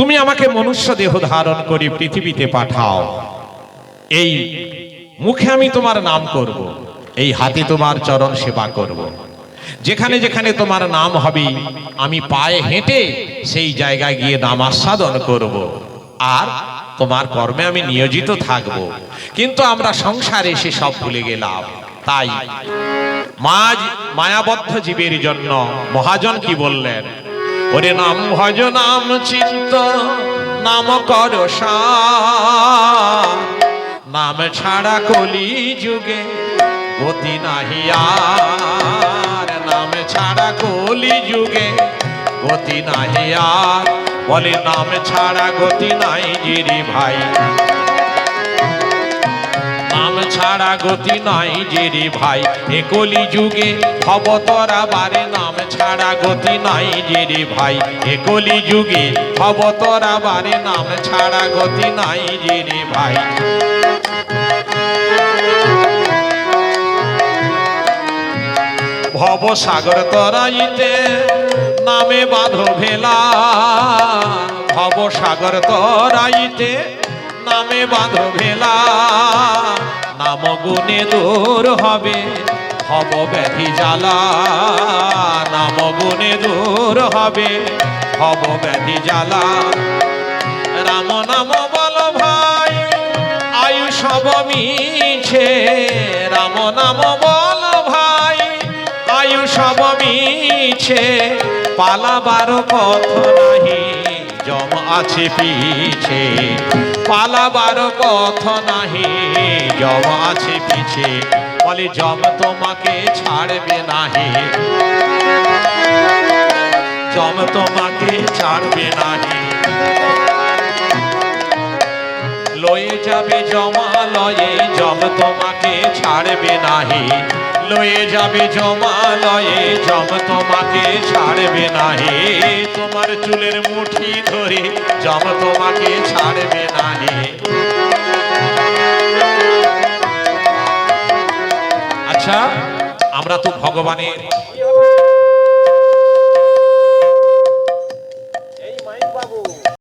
তুমি আমাকে মনুষ্য দেহ ধারণ করে পৃথিবীতে পাঠাও। এই মুখে আমি তোমার নাম করব, এই হাতে তোমার চরণ সেবা করব। যেখানে যেখানে তোমার নাম হবে, আমি পায়ে হেঁটে সেই জায়গায় গিয়ে নাম আস্বাদন করব। আর তোমার কর্মে আমি নিয়োজিত থাকব। কিন্তু আমরা সংসারে এসে সব ভুলে গেলাম। তাই মাজ মায়াবদ্ধ জীবের জন্য মহাজন কি বললেন? ওরে নাম ভজ নাম চিন্ত, নাম কর। নাম ছাড়া কলি যুগে গতি নাহি আর। নাম ছাড়া কলি যুগে গতি নাহি আর। বলে নাম ছাড়া গতি নাই জিরি ভাই। ছাড়া গতি নাই যে রে ভাই। একলি যুগে ভবতরা বারে নাম ছাড়া গতি নাই যে রে ভাই। একলি যুগে ভবতরা বারে নাম ছাড়া গতি নাই যে রে ভাই। ভব সাগর তরাইতে নামে বাঁধ ভেলা। ভব সাগর তরাইতে নামে বাঁধ ভেলা। গুণে দূর হবে। হব ব্যাধি জ্বালা নাম গুণে দূর হবে। হব ব্যাধি জ্বালা। রাম নাম বল ভাই আয়ু সব মিছে। রাম নাম বল ভাই আয়ু সব মিছে। পালাবার পথ আছে পিছে, পালাবার পথ নাহি জম আছে পিছে। বলে জম তোমাকে ছাড়বে নাহি। জম তোমাকে ছাড়বে নাহি। লয়ে যাবে জমা লয়ে জম তোমাকে ছাড়বে নাহি। লয়ে যাবে জমা লয়ে জম তোমাকে ছাড়বে নাহি। তোমার চুলের মুঠি ধরে জম তোমাকে ছাড়বে নাহি। আচ্ছা আমরা তো ভগবানের